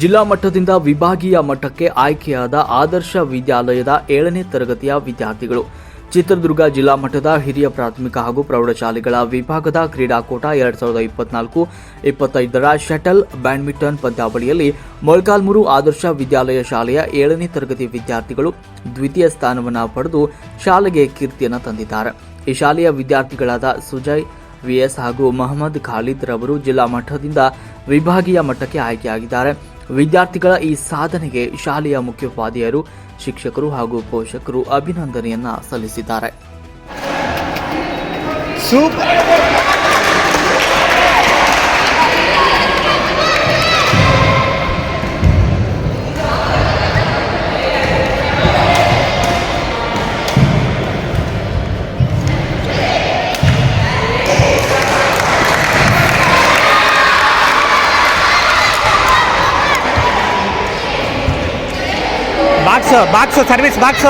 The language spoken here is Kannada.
ಜಿಲ್ಲಾ ಮಟ್ಟದಿಂದ ವಿಭಾಗೀಯ ಮಟ್ಟಕ್ಕೆ ಆಯ್ಕೆಯಾದ ಆದರ್ಶ ವಿದ್ಯಾಲಯದ ಏಳನೇ ತರಗತಿಯ ವಿದ್ಯಾರ್ಥಿಗಳು. ಚಿತ್ರದುರ್ಗ ಜಿಲ್ಲಾ ಮಟ್ಟದ ಹಿರಿಯ ಪ್ರಾಥಮಿಕ ಹಾಗೂ ಪ್ರೌಢಶಾಲೆಗಳ ವಿಭಾಗದ ಕ್ರೀಡಾಕೂಟ ಎರಡ್ ಸಾವಿರದ ಇಪ್ಪತ್ನಾಲ್ಕು ಇಪ್ಪತ್ತೈದರ ಶಟಲ್ ಬ್ಯಾಡ್ಮಿಂಟನ್ ಪಂದ್ಯಾವಳಿಯಲ್ಲಿ ಮೊಳಕಾಲ್ಮೂರು ಆದರ್ಶ ವಿದ್ಯಾಲಯ ಶಾಲೆಯ ಏಳನೇ ತರಗತಿ ವಿದ್ಯಾರ್ಥಿಗಳು ದ್ವಿತೀಯ ಸ್ಥಾನವನ್ನು ಪಡೆದು ಶಾಲೆಗೆ ಕೀರ್ತಿಯನ್ನು ತಂದಿದ್ದಾರೆ. ಈ ಶಾಲೆಯ ವಿದ್ಯಾರ್ಥಿಗಳಾದ ಸುಜಯ್ ವಿಎಸ್ ಹಾಗೂ ಮೊಹಮ್ಮದ್ ಖಾಲಿದ್ ರವರು ಜಿಲ್ಲಾ ಮಟ್ಟದಿಂದ ವಿಭಾಗೀಯ ಮಟ್ಟಕ್ಕೆ ಆಯ್ಕೆಯಾಗಿದ್ದಾರೆ. ವಿದ್ಯಾರ್ಥಿಗಳ ಈ ಸಾಧನೆಗೆ ಶಾಲೆಯ ಮುಖ್ಯೋಪಾಧ್ಯಾಯರು ಶಿಕ್ಷಕರು ಹಾಗೂ ಪೋಷಕರು ಅಭಿನಂದನೆಯನ್ನ ಸಲ್ಲಿಸಿದ್ದಾರೆ. Box box service box